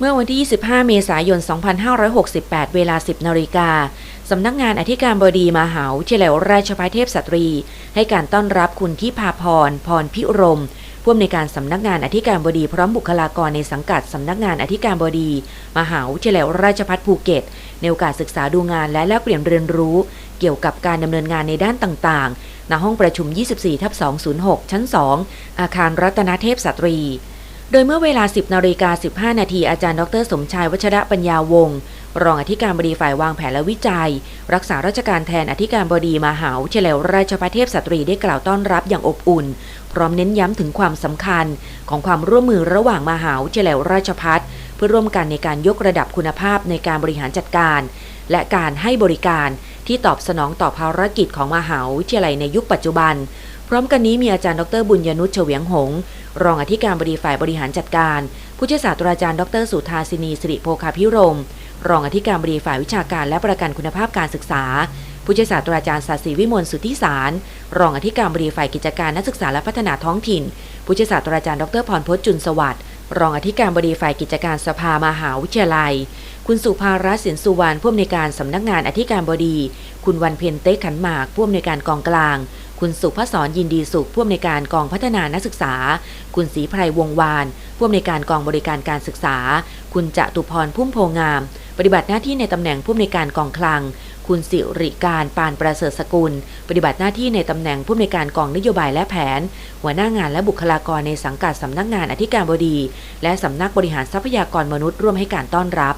เมื่อวันที่ 25 เมษายน 2568 เวลา 10 นาฬิกา สำนักงานอธิการบดีมหาวิทยาลัยราชภัฏเทพสตรี ให้การต้อนรับคุณทิพาพร พรพิรมผู้อำนวยการสำนักงานอธิการบดีพร้อมบุคลากรในสังกัดสำนักงานอธิการบดี มหาวิทยาลัยราชภัฏภูเก็ต ในโอกาสศึกษาดูงานและแลกเปลี่ยนเรียนรู้ เกี่ยวกับการดำเนินงานในด้านต่างๆ ณ ห้องประชุม 24ทับ206 ชั้น 2 อาคารรัตนเทพสตรี โดยเมื่อเวลา 10นาฬิกา15 นาทีอาจารย์ดร สมชายวัชระปัญญาวงศ์รองอธิการบดีฝ่ายวางแผนและวิจัย รักษาราชการแทนอธิการบดีมหาวิทยาลัยราชภัฏเทพสตรีได้กล่าวต้อนรับอย่างอบอุ่น พร้อมเน้นย้ำถึงความสำคัญของความร่วมมือระหว่างมหาวิทยาลัยราชภัฏเพื่อร่วมกันในการยกระดับคุณภาพในการบริหารจัดการ และการให้บริการที่ตอบสนองต่อภารกิจของมหาวิทยาลัยในยุคปัจจุบัน พร้อมกันนี้มีอาจารย์ดรบุญยนุชเฉวียงหง รองอธิการบดีฝ่ายบริหารจัดการ ผู้ช่วยศาสตราจารย์ ดรสุธาสินีสิริโภคาพิรม รองอธิการบดีฝ่ายวิชาการและประกันคุณภาพการศึกษา ผู้ช่วยศาสตราจารย์ศาสีวิมลสุทธิสาร รองอธิการบดีฝ่ายกิจการนักศึกษาและพัฒนาท้องถิ่น ผู้ช่วยศาสตราจารย์ดรพรพจน์จุนสวัสดิ์รองอธิการบดีฝ่ายกิจการสภามหาวิทยาลัย คุณสุภารัตน์สินสุวรรณผู้อำนวยการสำนักงานอธิการบดี คุณวันเพ็ญเต๊ขันหมากผู้อำนวยการกองกลาง คุณสุภศรยินดีสุขผู้อำนวยการกองพัฒนานักศึกษา คุณศรีไพรวงวานผู้อำนวยการกองบริการการศึกษา คุณจตุพรพุ่มโพงาม ปฏิบัติหน้าที่ในตำแหน่งผู้อำนวยการกองคลัง คุณสิริการปานประเสริฐสกุล ปฏิบัติหน้าที่ในตำแหน่งผู้อำนวยการกองนโยบายและแผน หัวหน้างานและบุคลากรในสังกัดสำนักงานอธิการบดี และสำนักบริหารทรัพยากรมนุษย์ร่วมให้การต้อนรับ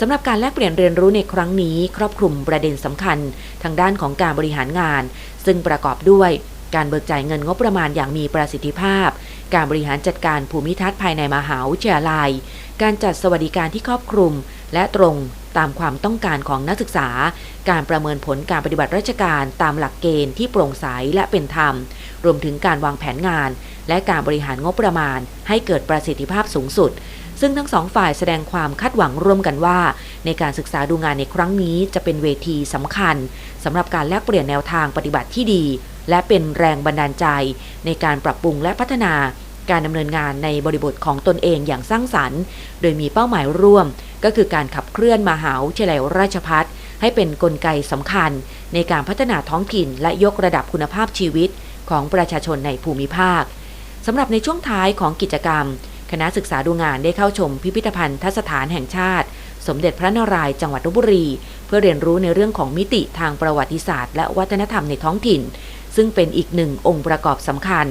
สำหรับการแลกเปลี่ยนเรียนรู้ในครั้งนี้ ครอบคลุมประเด็นสำคัญ ทางด้านของการบริหารงาน ซึ่งประกอบด้วยการเบิกจ่ายเงินงบประมาณอย่างมีประสิทธิภาพ การบริหารจัดการภูมิทัศน์ภายในมหาวิทยาลัย การจัดสวัสดิการที่ครอบคลุม และตรงตามความต้องการของนักศึกษา การประเมินผลการปฏิบัติราชการตามหลักเกณฑ์ที่โปร่งใสและเป็นธรรม รวมถึงการวางแผนงาน และการบริหารงบประมาณ ให้เกิดประสิทธิภาพสูงสุด ซึ่งทั้งสองฝ่ายแสดงความคาดหวังร่วมกันว่า ในการศึกษาดูงานในครั้งนี้จะเป็นเวทีสำคัญสำหรับการแลกเปลี่ยนแนวทางปฏิบัติที่ดี และเป็นแรงบันดาลใจ ในการปรับปรุงและพัฒนา การดำเนินงานในบริบทของตนเองอย่างสร้างสรรค์ โดยมีเป้าหมายร่วม ก็คือการขับเคลื่อนมหาวิทยาลัยราชพัฒให้เป็นนกลไกสำคัญ ในการพัฒนาท้องถิ่นและยกระดับคุณภาพชีวิตของประชาชนในภูมิภาคสำหรับในช่วงท้ายของกิจกรรม คณะศึกษาดูงานได้เข้าชมพิพิธภัณฑ์ทสถานแห่งชาติ สมเด็จพระนารายณ์จังหวัดลบบุรี เพื่อเรียนรู้ในเรื่องของมิติทางประวัติศาสตร์ และวัฒนธรรมในท้องถิ่น ซึ่งเป็นอีกหนึ่งองค์ประกอบสำคัญ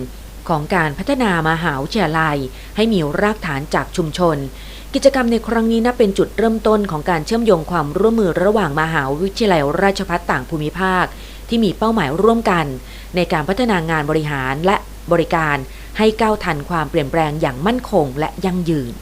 ของการพัฒนามหาวิทยาลัย ให้มีรากฐานจากชุมชน กิจกรรมในครั้งนี้นับเป็นจุดเริ่มต้นของการเชื่อมโยงความร่วมมือระหว่างมหาวิทยาลัยราชภัฏต่างภูมิภาค ที่มีเป้าหมายร่วมกัน ในการพัฒนางานบริหารและบริการให้ก้าวทันความเปลี่ยนแปลงอย่างมั่นคงและยั่งยืน